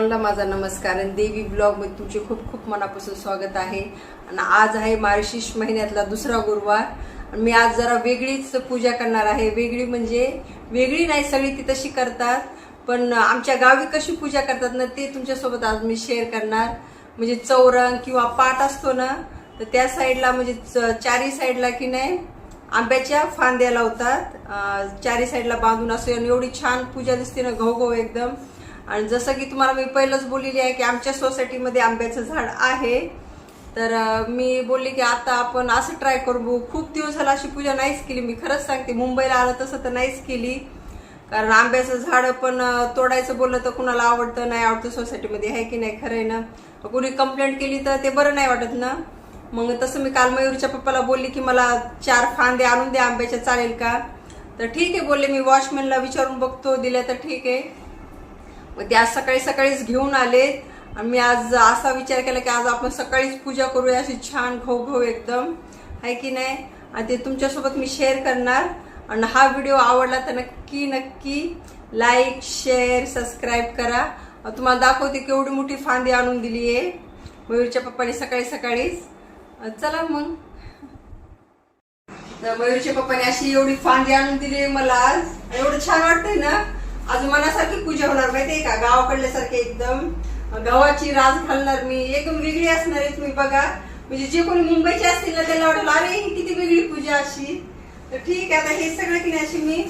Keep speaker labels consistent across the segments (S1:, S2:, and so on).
S1: सर्वांना माझा नमस्कार आणि देवी ब्लॉगमध्ये तुमचे खूप खूप मनापासून स्वागत आहे. आणि आज आहे मार्शिष महिन्यातला दुसरा गुरुवार. आणि मी आज जरा वेगळीच पूजा करणार आहे. वेगळी म्हणजे वेगळी नाही सगळी ती तशी करतात. पण आमच्या गावी कशी पूजा करतात ना ते तुमच्यासोबत आज मी शेअर करणार. म्हणजे चौरंग किंवा पाट असतो ना तर त्या साईडला म्हणजे च- चारी साईडला की नाही आंब्याच्या फांद्या लावतात. चारी साईडला बांधून असं आणि एवढी छान पूजा दिसते ना घव घव एकदम. आणि जसं की तुम्हाला मी पहिलंच बोललेली आहे की आमच्या सोसायटीमध्ये आंब्याचं झाड आहे. तर मी बोलली की आता आपण असं ट्राय करू. खूप दिवस झाला अशी पूजा नाहीच केली. मी खरंच सांगते मुंबईला आलं तसं तर नाहीच केली. कारण आंब्याचं झाड पण तोडायचं बोललं तर कुणाला आवडतं नाही आवडतं सोसायटीमध्ये आहे की नाही खरं आहे ना. कुणी कंप्लेंट केली तर ते बरं नाही वाटत ना. मग तसं मी काल मयूरच्या पप्पाला बोलली की मला चार फांदे आणून द्या आंब्याच्या चालेल का? तर ठीक आहे बोलले मी वॉचमॅनला विचारून बघतो दिल्या तर ठीक आहे. मग ते आज सकाळी सकाळीच घेऊन आले. आणि मी आज असा विचार केला की आज आपण सकाळीच पूजा करूया अशी छान घो एकदम. आहे की नाही? आणि ते तुमच्यासोबत मी शेअर करणार. आणि हा व्हिडिओ आवडला तर नक्की नक्की लाईक शेअर सबस्क्राईब करा. तुम्हाला दाखवते केवढी मोठी फांदी आणून दिली आहे. मयूरच्या पप्पाने सकाळी सकाळीच. चला मग. तर मयूरच्या पप्पाने अशी एवढी फांदी आणून दिली मला आज. एवढं छान वाटतंय ना? आज मनासारखी पूजा होणार माहितीये का? गावाकडल्यासारखे एकदम गव्हाची रास घालणार मी. एकदम वेगळी असणार आहे तुम्ही बघा. म्हणजे जे कोणी मुंबईचे असतील ना त्यांना वाटलं अरे ही किती वेगळी पूजा अशी. तर ठीक आहे आता हे सगळं की नाही अशी मी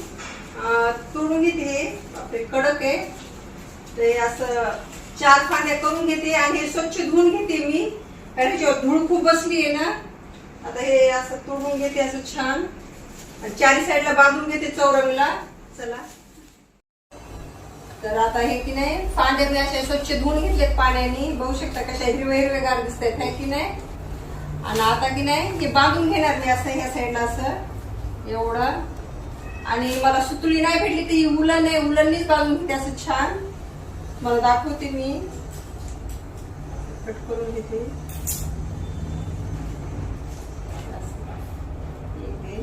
S1: तोडून घेते आपले कडक आहे. ते असं चार फांद्या करून घेते आणि हे स्वच्छ धुवून घेते मी. कारण जेव्हा धूळ खूप बसली आहे ना. आता हे असं तोडून घेते असं छान. आणि चारी साईडला बांधून घेते चौरंगला. चला. तर आता हे की नाही? फांदे मी असे स्वच्छ धुवून घेतलेत पाण्याने. बघू शकता कशा हिरवे हिरवेगार दिसत आहेत है की नाही? आणि आता की नाही हे बांधून घेणार नाही असं ह्या साईडला असं. एवढं. आणि मला सुतळी नाही भेटली ती उलन आहे उलननीच बांधून घेते असं छान. मला दाखवते मी. कट करून घेते एक आहे.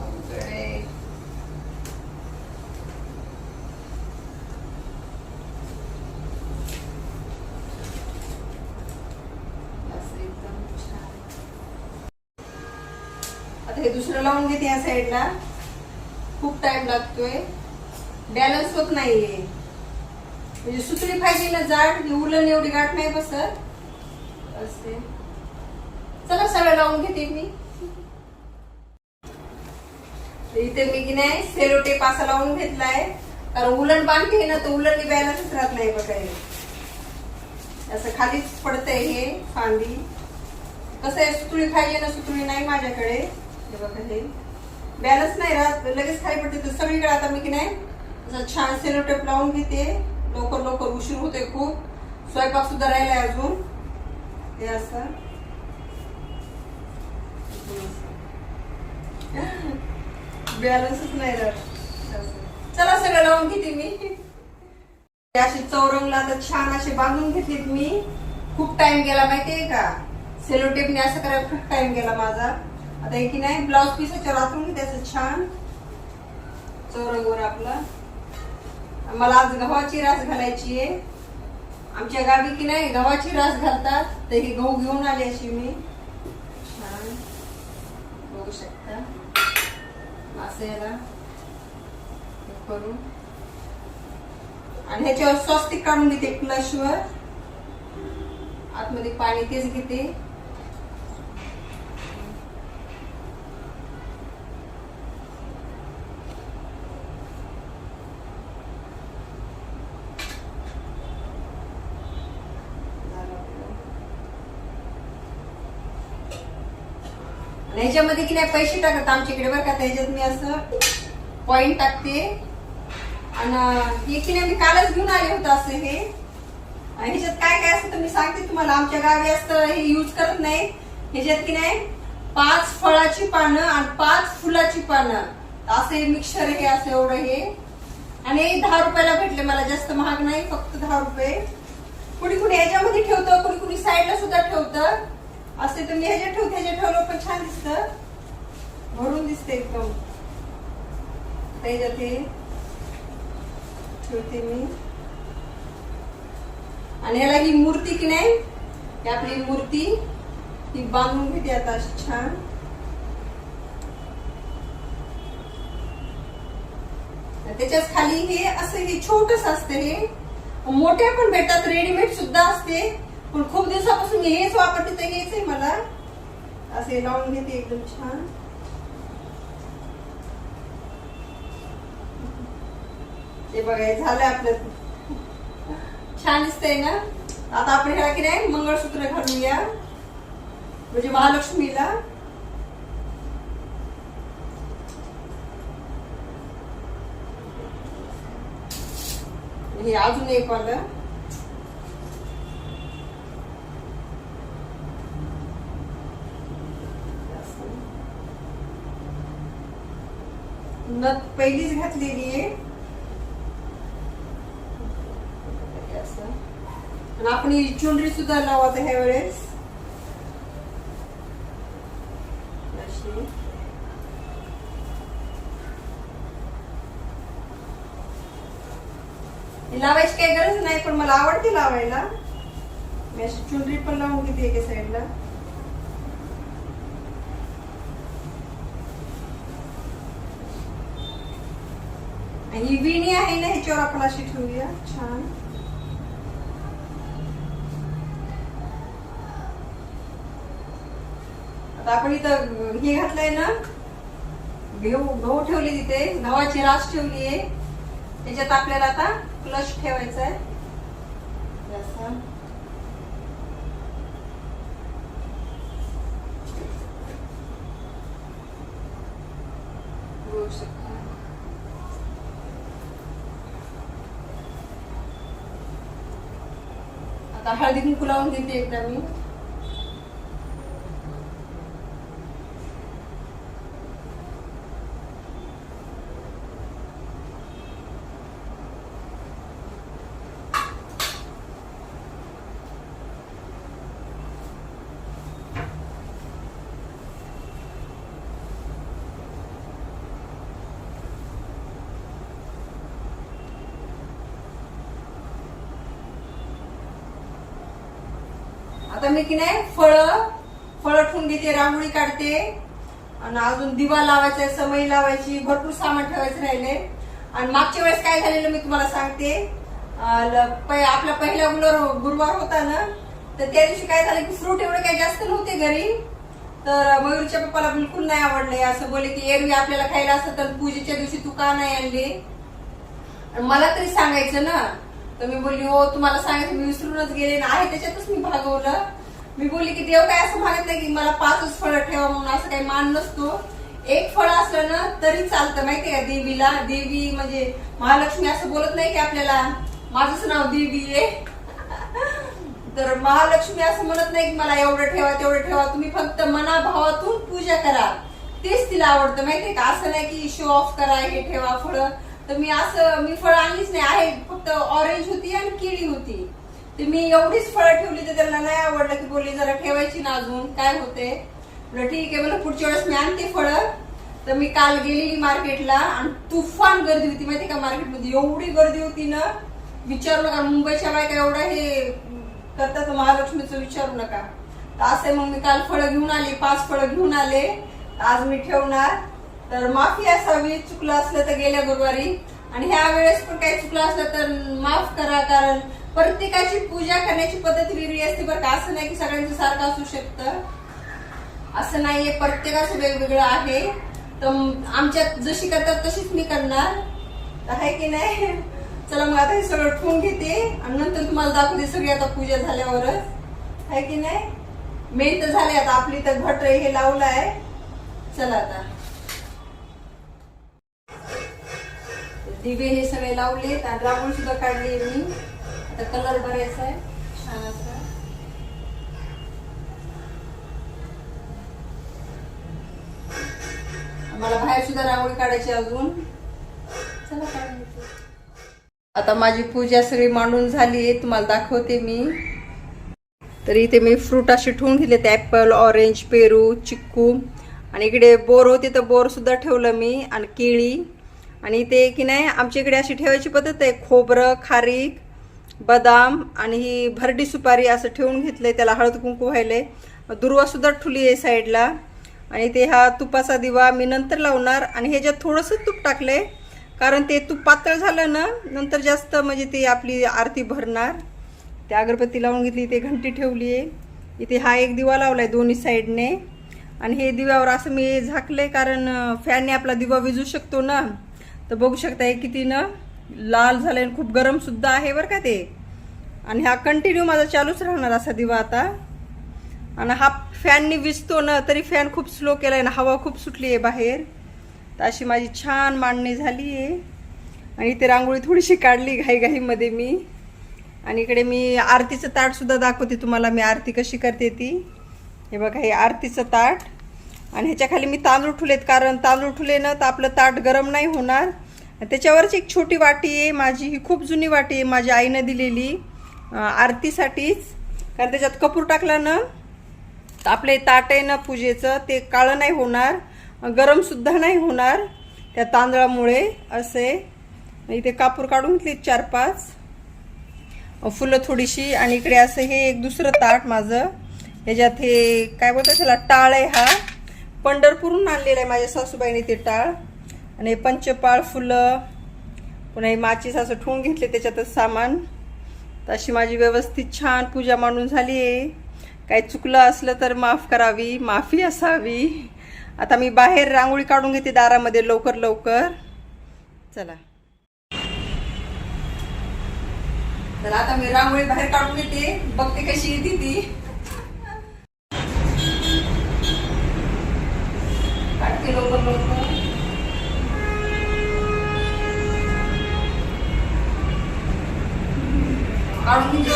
S1: अवघड आहे. असं एकदम छान. हे दुसरं लावून घेते या साईडला. खूप टाइम लागतोय. बॅलन्स होत नाहीये. म्हणजे सुतळी पाहिजे ना जाड ही उलन एवढी गाठ नाही बसत. असे चला सगळं लावून घेते मी. इथे मी की नाही सेलो टेप असा लावून घेतलाय. कारण उलन बांधते ना तर उलननी बॅलन्सच राहत नाही बघा असं खालीच पडतंय हे फांदी. कसं आहे सुतळी पाहिजे ना सुतळी नाही माझ्याकडे. हे बघा हे. बॅलन्स नाही राहत. लगेच खाली पडते. तर सगळीकडे आता मी की नाही असं छान सेलोटेप लावून घेते. लवकर लवकर उशीर होते खूप. स्वयंपाक सुद्धा राहिलाय अजून. हे असं. बॅलन्सच नाही राहत. चला सगळं लावून घेते मी. हे असे चौरंगला तर छान असे बांधून घेतलेत मी. खूप टाइम गेला माहितीये का? सेलोटेपने असं करायला खूप टाइम गेला माझा. आता एक की नाही ब्लाऊज पीस याच्यावर आतून घेते छान. चौरंगवर आपला. मला आज गव्हाची रास घालायची आहे. आमच्या गावी की नाही गव्हाची रास घालतात. तर ही गहू घेऊन आली अशी मी. छान. बघू शकता. असं याला हे करून. आणि ह्याच्यावर स्वस्तिक काढून घेते प्लशवर आतमध्ये पाणी तेच घेते आणि ह्याच्यामध्ये की नाही पैसे टाकत आमच्याकडे बरं का त्याच्यात मी असं पॉइंट टाकते. आणि हे की नाही मी कालच घेऊन आले होते असं हे. आणि ह्याच्यात काय काय असतं तर मी सांगते तुम्हाला आमच्या गावी असतं हे युज करत नाही. ह्याच्यात की नाही पाच फळाची पानं आणि पाच फुलाची पानं. असं मिक्सर हे असं एवढं हे. आणि हे दहा रुपयाला भेटले मला जास्त महाग नाही फक्त दहा रुपये. कुणी कुणी ह्याच्यामध्ये ठेवतं कुणी कुणी साईडला सुद्धा ठेवतं. असे तर मी ह्याच्यात ठेवते ह्याच्यात ठेवलं पण छान दिसत. भरून दिसते एकदम. त्याच्यात हे ठेवते मी. आणि ह्याला ही मूर्ती की नाही? ही आपली मूर्ती ही बांधून घेते आता अशी छान. त्याच्याच खाली हे असं हे छोटस असते हे. मोठ्या पण भेटतात रेडीमेड सुद्धा असते. पण खूप दिवसापासून मी हेच वापरते तर हेच आहे मला. असे लावून घेते एकदम छान. ते बघा हे झालं आपलं. छान दिसतंय ना? आता आपण ह्याला की नाही मंगळसूत्र घालूया. म्हणजे महालक्ष्मीला. हे अजून एक आलं नथ पहिलीच घातलेली आहे. आणि आपण ही सुद्धा लावत ह्या वेळेस लावायची काही गरज नाही पण मला आवडते लावायला. मी अशी चुनरी पण लावून घेते एका साईडला ही विणी आहे ना ह्याच्यावर आपण अशी ठेवूया. छान. आता आपण इथं हे घातलंय ना घेऊ गहू ठेवले तिथे गव्हाची रास ठेवली आहे. त्याच्यात आपल्याला आता क्लश ठेवायचा आहे. बघू शकता. आता हळदी कुंकू लावून देते एकदा मी की नाही? फळ फळ ठेवून घेते रांगोळी काढते. आणि अजून दिवा लावायचा समई लावायची भरपूर सामान ठेवायचं राहिले आणि मागच्या वेळेस काय झालेलं मी तुम्हाला सांगते. आपला पहिला गुरुवार गुरुवार होता ना तर त्या दिवशी काय झालं की फ्रूट एवढे काही जास्त नव्हते घरी. तर मयूरच्या पप्पाला बिलकुल नाही आवडले असं बोले की एरवी आपल्याला खायला असतं तर पूजेच्या दिवशी तू का नाही आणली? आणि मला तरी सांगायचं ना. तर मी बोलली हो तुम्हाला सांगायचं मी विसरूनच गेले ना. आहे त्याच्यातच मी भागवलं. मी बोलली की देव काय असं मागत नाही की मला पाचच फळं ठेवा म्हणून असं काही मान नसतो. एक फळ असलं ना तरी चालतं माहितीये का? देवीला देवी म्हणजे महालक्ष्मी असं बोलत नाही की आपल्याला माझंच नाव देवी आहे. तर महालक्ष्मी असं म्हणत नाही की मला एवढं ठेवा तेवढं ठेवा. तुम्ही फक्त मनाभावातून पूजा करा. तेच तिला आवडतं माहितीये का? असं नाही की शो ऑफ करा हे ठेवा फळ. तर मी असं मी फळं आणलीच नाही आहे. फक्त ऑरेंज होती आणि केळी होती. तर मी एवढीच फळं ठेवली तर त्यांना नाही आवडलं की बोलली जरा ठेवायची ना अजून काय होते? म्हटलं ठीक आहे. मला पुढच्या वेळेस मी आणते फळं. तर मी काल गेलेली मार्केटला आणि तुफान गर्दी होती माहिती का मार्केटमध्ये. एवढी गर्दी होती ना विचारू नका मुंबईच्या बायका एवढा हे करतात महालक्ष्मीचं विचारू नका. तर मग मी काल फळं घेऊन आले पाच फळं घेऊन आले. आज मी ठेवणार. तर माफी असावी चुकलं असलं तर गेल्या गुरुवारी. आणि ह्या वेळेस पण काही चुकलं असलं तर माफ करा कारण प्रत्येकाची पूजा करण्याची पद्धत वेगळी असते बरं का. असं नाही की सगळ्यांचं सारखं असू शकतं. असं नाहीये प्रत्येकाचं वेगवेगळं आहे. तर आमच्यात जशी करतात तशीच मी करणार. तर आहे की नाही? चला मग आता हे सगळं ठेवून घेते. आणि नंतर तुम्हाला दाखवते सगळी आता पूजा झाल्यावरच. आहे की नाही? मेन तर झाले आता. आपली तर घट हे लावलं आहे चला आता. दिवे हे सगळे लावलेत आणि रांगोळी सुद्धा काढले मी आता कलर भरायचा आहे छान असा मला बाहेर सुद्धा रांगोळी काढायची अजून. चला आता माझी पूजा सगळी मांडून झाली आहे तुम्हाला दाखवते मी. तर इथे मी फ्रूट असे ठेवून घेतले ते ॲपल ऑरेंज पेरू चिक्कू. आणि इकडे बोर होते तर बोर सुद्धा ठेवलं मी आणि केळी. आणि ते की नाही आमच्या इकडे अशी ठेवायची पद्धत आहे खोबरं खारीक बदाम आणि ही भरडी सुपारी असं ठेवून घेतलंय त्याला हळद कुंकू व्हायलंय. दुर्वासुद्धा ठुली आहे साईडला. आणि ते हा तुपाचा दिवा मी नंतर लावणार आणि ह्याच्यात थोडंसं तूप टाकलंय. कारण ते तूप पातळ झालं ना नंतर जास्त म्हणजे ती आपली आरती भरणार. ते अगरबत्ती लावून घेतली ते घंटी ठेवली आहे. इथे हा एक दिवा लावलाय दोन्ही साईडने. आणि हे दिव्यावर असं मी झाकलंय कारण फॅनने आपला दिवा विजू शकतो ना. तर बघू शकता हे किती ना लाल झाले आणि खूप गरम सुद्धा आहे बरं का ते. आणि हा कंटिन्यू माझा चालूच राहणार असा दिवा आता. आणि हा फॅननी विजतो ना तरी फॅन खूप स्लो केलाय ना हवा खूप सुटली आहे बाहेर. तर अशी माझी छान मांडणी झाली आहे. आणि इथे रांगोळी थोडीशी काढली घाईघाईमध्ये मी. आणि इकडे मी आरतीचं ताटसुद्धा दाखवते तुम्हाला मी आरती कशी करते ती. हे बघा हे आरतीचं ताट. आणि ह्याच्याखाली मी तांदूळ ठुलेत कारण तांदूळ ठुले ना तर आपलं ताट गरम नाही होणार. त्याच्यावरच एक छोटी वाटी आहे माझी ही खूप जुनी वाटी आहे माझ्या आईनं दिलेली. आरतीसाठीच. कारण त्याच्यात कपूर टाकला ना आपले ताट आहे ना पूजेचं ते काळं नाही होणार गरमसुद्धा नाही होणार त्या तांदळामुळे असे. इथे कापूर काढून घेतली चार पाच फुलं थोडीशी आणि इकडे असं हे एक दुसरं ताट माझं. ह्याच्यात हे काय बोलतात त्याला टाळ आहे हा. पंढरपूरहून आणलेला आहे माझ्या सासूबाईने ते टाळ. आणि पंचपाळ फुलं पुन्हा हे माचीस असं ठेवून घेतले त्याच्यातच सामान. तर अशी माझी व्यवस्थित छान पूजा मांडून झाली आहे. काही चुकलं असलं तर माफ करावी माफी असावी. आता मी बाहेर रांगोळी काढून घेते दारामध्ये लवकर लवकर. चला. तर आता मी रांगोळी बाहेर काढून घेते. बघते कशी येते ती. काढते लवकर लवकर. काढून घेते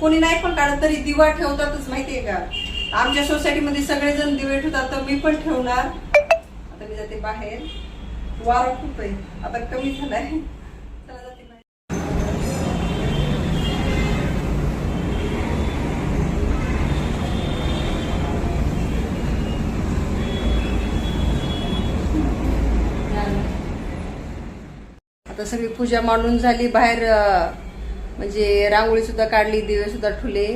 S1: कोणी नाही पण काढत तरी दिवा ठेवतातच माहितीये का? आमच्या सोसायटीमध्ये सगळेजण दिवे ठेवतात तर मी पण ठेवणार. आता मी जाते बाहेर. वारा खूप आहे आता कमी झालाय. आता सगळी पूजा मांडून झाली. बाहेर म्हणजे रांगोळी सुद्धा काढली दिवे सुद्धा ठुले.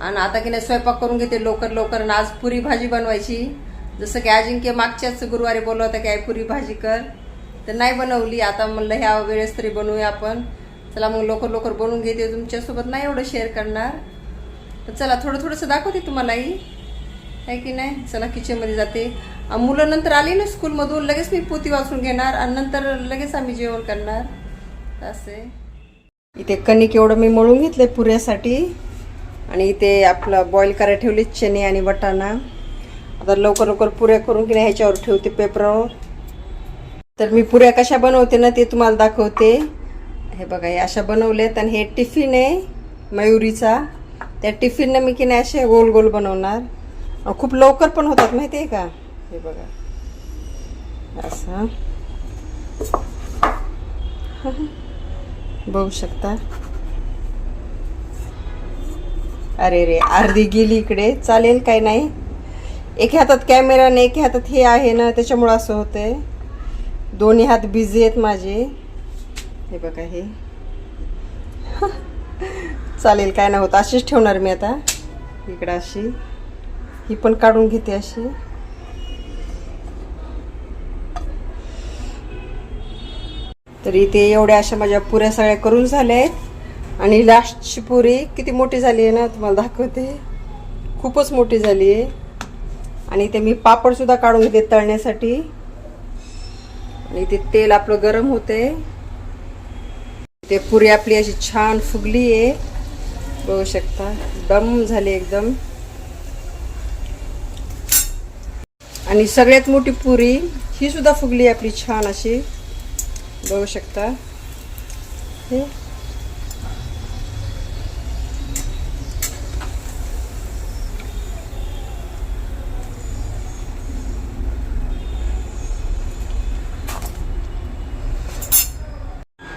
S1: आणि आता की नाही स्वयंपाक करून घेते लवकर लवकर. आणि आज पुरी भाजी बनवायची. जसं की अजिंक्य मागच्याच गुरुवारी बोलला होता की आई पुरी भाजी कर. तर नाही बनवली. आता म्हणलं ह्या वेळेस तरी बनवूया आपण. चला मग लवकर लवकर बनवून घेते. तुमच्यासोबत नाही एवढं शेअर करणार. तर चला थोडं थोडंसं दाखवते तुम्हालाही आहे की नाही? चला किचनमध्ये जाते. मुलं नंतर आली ना स्कूलमधून लगेच मी पोती वाचून घेणार. आणि नंतर लगेच आम्ही जेवण करणार. असे इथे कणिक एवढं मी मळून घेतलंय पुऱ्यासाठी. आणि इथे आपलं बॉईल करायला ठेवले चणे आणि वटाणा. आता लवकर लवकर पुऱ्या करून की नाही ह्याच्यावर ठेवते पेपरावर. तर मी पुऱ्या कशा बनवते ना ते तुम्हाला दाखवते. हे बघा हे अशा बनवल्यात आणि हे टिफिन आहे मयुरीचा. त्या टिफिननं मी की नाही असे गोल गोल बनवणार. खूप लवकर पण होतात माहिती आहे का? हे बघा. असं. बघू शकता. अरे रे अर्धी गेली इकडे. चालेल काय नाही. एका हातात कॅमेरा आणि एका हातात हे आहे ना त्याच्यामुळं असं होतंय. दोन्ही हात बिझी आहेत माझे. हे बघा हे. चालेल काय नाही होत. अशीच ठेवणार मी आता. इकडं अशी. ही पण काढून घेते अशी. तर इथे एवढ्या अशा माझ्या पुऱ्या सगळ्या करून झाल्या आहेत. आणि लास्टची पुरी किती मोठी झाली आहे ना तुम्हाला दाखवते. खूपच मोठी झाली आहे. आणि इथे मी पापडसुद्धा काढून घेते तळण्यासाठी. आणि ते तेल आपलं गरम होते. ते पुरी आपली अशी छान फुगली आहे. बघू शकता दम झाली एकदम. आणि सगळ्यात मोठी पुरी ही सुद्धा फुगली आपली छान अशी. बघू शकता हे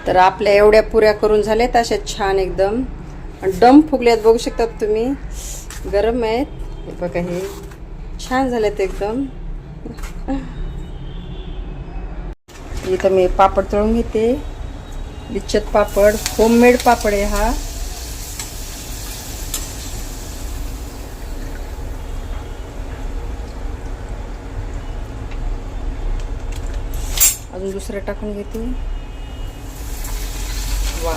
S1: तर आपल्या एवढ्या पुऱ्या करून झाल्यात अशा छान एकदम. डम फुगल्यात बघू शकतात तुम्ही. गरम आहेत. बघा हे छान झालेत एकदम. इथं मी पापड तळून घेते. लिच्छत पापड होममेड पापड आहे हा. अजून दुसरं टाकून घेते. वा.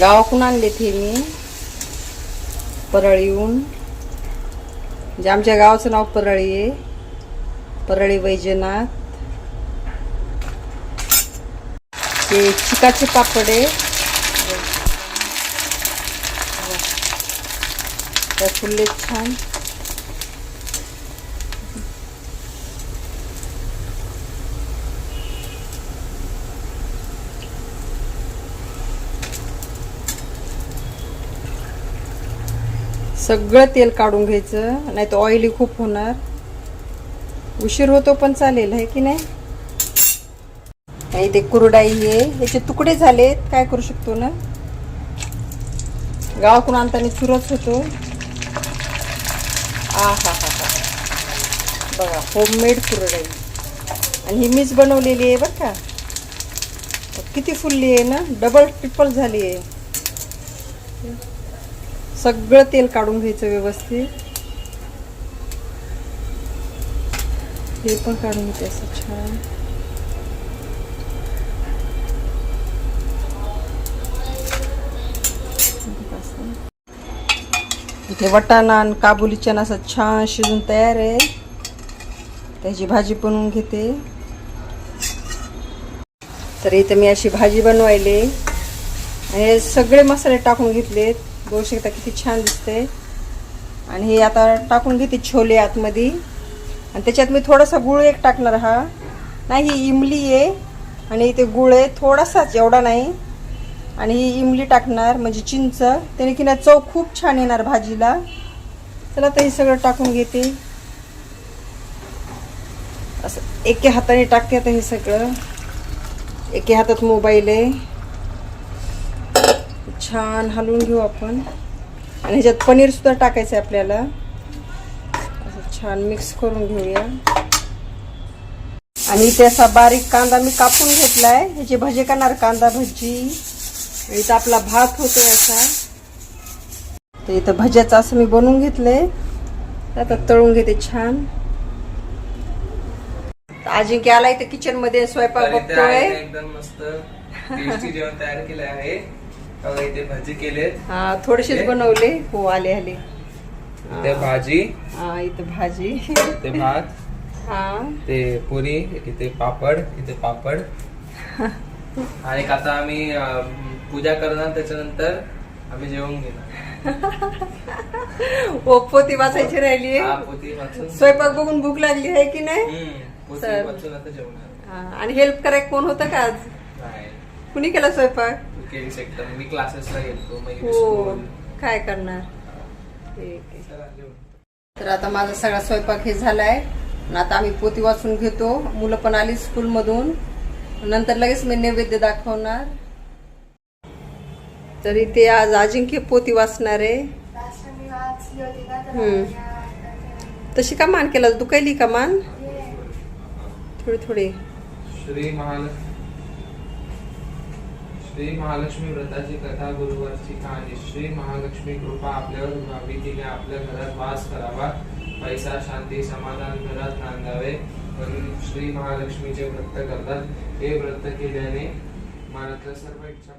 S1: गावाकडून आणले ते मी. परळीहून म्हणजे आमच्या गावाचं नाव परळी आहे. परळी वैजनाथ. ते चिकाचे पापड. आहे त्या फुलले छान. सगळं तेल काढून घ्यायचं नाही तर ऑइली खूप होणार. उशीर होतो पण चालेल आहे की नाही? आणि ते कुरडाई आहे याचे तुकडे झालेत. काय करू शकतो ना? गावाकडून आणताना चुरच होतो. आ हा हा हा. बघा होममेड कुरडाई. आणि ही मीच बनवलेली आहे बरं का. किती फुलली आहे ना? डबल ट्रिपल झाली आहे. सगळं तेल काढून घ्यायचं व्यवस्थित. हे पण काढून घ्यायचं असं छान. इथे वटाणा आणि काबुली चना असा छान शिजून तयार आहे. त्याची भाजी बनवून घेते. तर इथे मी अशी भाजी बनवायली. आणि हे सगळे मसाले टाकून घेतलेत. बघू शकता किती छान दिसते. आणि हे आता टाकून घेते छोले आतमध्ये. आणि त्याच्यात मी थोडासा गुळ एक टाकणार हा. नाही ही इमली आहे. आणि इथे गुळ आहे. थोडासाच एवढा नाही. आणि ही इमली टाकणार म्हणजे चिंच. त्याने की ना चव खूप छान येणार भाजीला. चला तर हे सगळं टाकून घेते. असं एके हाताने टाकते आता हे सगळं. एके हातात मोबाईल आहे. छान हलवून घेऊ आपण. आणि ह्याच्यात पनीरसुद्धा टाकायचं आहे आपल्याला. असं छान मिक्स करून घेऊया. आणि त्याचा बारीक कांदा मी कापून घेतला आहे ह्याची भजी करणार कांदा भजी. इथं आपला भात होतोय असा. तर इथं भज्याचं असं मी बनवून घेतलंय. आता तळून घेते छान. अजिंक्य आला इथं किचनमध्ये स्वयंपाक
S2: तर
S1: बघतोय.
S2: एकदम मस्त. जेवण तयार केलं आहे. इथे भाजी केलेत.
S1: हा थोडेसेच बनवले. हो आले आले.
S2: इथे भाजी.
S1: हा इथं भाजी.
S2: इथे भात.
S1: हा.
S2: ते पुरी. इथे पापड. इथे पापड. आणि आता आम्ही पूजा करणार त्याच्यानंतर आम्ही जेवण घेणार.
S1: ओ पोती वाचायची राहिली
S2: हा,
S1: स्वयंपाक बघून भूक लागली आहे की नाही? हा, आणि हेल्प करायला कोण होतं का आज? कुणी केला स्वयंपाक?
S2: मी क्लासेसला
S1: हो. काय करणार. तर आता माझा सगळा स्वयंपाक हे झालाय. आता आम्ही पोती वाचून घेतो. मुलं पण आली स्कूलमधून नंतर लगेच मी नैवेद्य दाखवणार. तर इथे आज अजिंक्य पोती वाचणार आहे. तशी का मान केला? तू का मान? थोडी थोडी.
S2: श्री श्री महालक्ष्मी व्रताची कथा गुरुवारची कहाणी. श्री महालक्ष्मी कृपा आपल्यावर व्हावी तिने आपल्या घरात वास करावा. पैसा शांती समाधान घरात नांदावे. म्हणून श्री महालक्ष्मीचे व्रत करतात. हे व्रत केल्याने मनातल्या सर्व इच्छा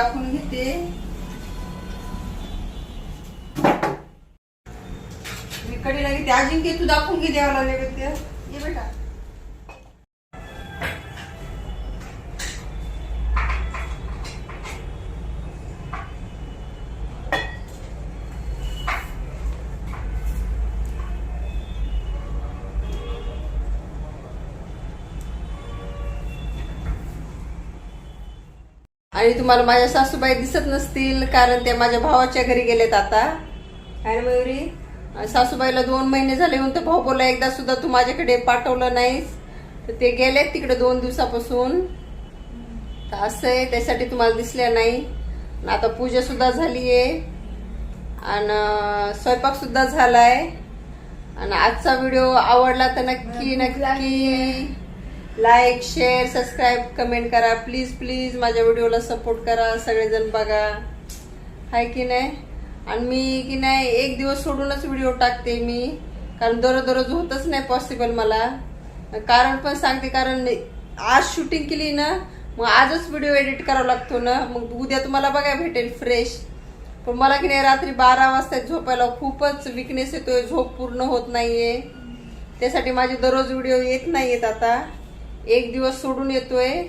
S1: नैवेद्य दाखवून घेते. मी कडीला घेते. अजिंक्य तू दाखवून घे देवाला नैवेद्य आणि तुम्हाला माझ्या सासूबाई दिसत नसतील कारण त्या माझ्या भावाच्या घरी गेलेत आता. काय रे मयुरी? सासूबाईला दोन महिने झाले म्हणून भाऊ बोला एकदा सुद्धा तू माझ्याकडे पाठवलं नाहीस. तर ते गेलेत तिकडे दोन दिवसापासून. तर असं आहे त्यासाठी तुम्हाला दिसल्या नाही. आणि आता पूजा सुद्धा झालीये. आणि स्वयंपाक सुद्धा झालाय. आणि आजचा व्हिडिओ आवडला तर नक्की नक्की लाईक शेअर सबस्क्राईब कमेंट करा. प्लीज प्लीज माझ्या व्हिडिओला सपोर्ट करा. सगळेजण बघा. हाय की नाही? आणि मी की नाही एक दिवस सोडूनच व्हिडिओ टाकते मी. कारण दररोज दररोज होतच नाही पॉसिबल मला. कारण पण सांगते कारण आज शूटिंग केली ना मग आजच व्हिडिओ एडिट करावा लागतो ना. मग उद्या तुम्हाला बघायला भेटेल फ्रेश पण मला की नाही रात्री बारा वाजता झोपायला खूपच विकनेस येतोय. झोप पूर्ण होत नाहीये. त्यासाठी माझे दररोज व्हिडिओ येत नाहीयेत आता. एक दिवस सोडून येतोय.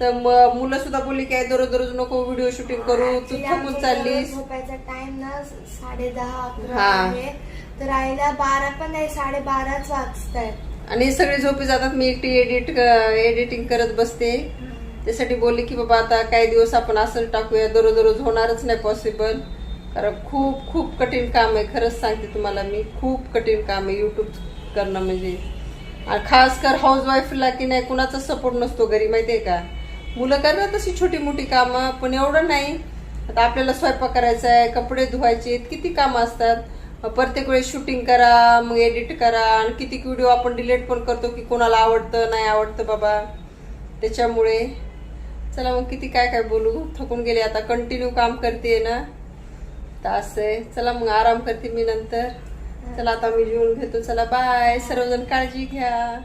S1: तर म- मुलं सुद्धा बोलली काय दररोज दररोज नको व्हिडिओ शूटिंग करू. तू थकून चाललीस.
S3: झोपायचा टाइम ना साडे दहा अकरा
S1: हा.
S3: आहे तर आईला बारा पण नाही साडे बाराच वाजतायत.
S1: आणि सगळे झोपी जातात. मी एकटी एडिट एडिटिंग करत बसते. त्यासाठी बोलली की बाबा आता काही दिवस आपण असं टाकूया. दररोज दररोज होणारच नाही पॉसिबल कारण खूप खूप कठीण काम आहे. खरंच सांगते तुम्हाला मी. खूप कठीण काम आहे युट्यूब करणं म्हणजे. खास कर हाऊस वाईफला की नाही कुणाचा सपोर्ट नसतो घरी माहितीये का? मुलं करतात तशी छोटी मोठी कामं पण एवढं नाही. आता आपल्याला स्वयंपाक करायचा आहे कपडे धुवायचे आहेत, किती कामं असतात? प्रत्येक वेळेस शूटिंग करा मग एडिट करा आणि किती व्हिडिओ आपण डिलीट पण करतो की कोणाला आवडतं नाही आवडतं बाबा. त्याच्यामुळे चला मग किती काय काय बोलू थकून गेले आता. कंटिन्यू काम करते ना. तर असं आहे. चला मग आराम करते मी नंतर. चला आता मी जेवून घेतो. चला बाय. सर्वजण काळजी घ्या.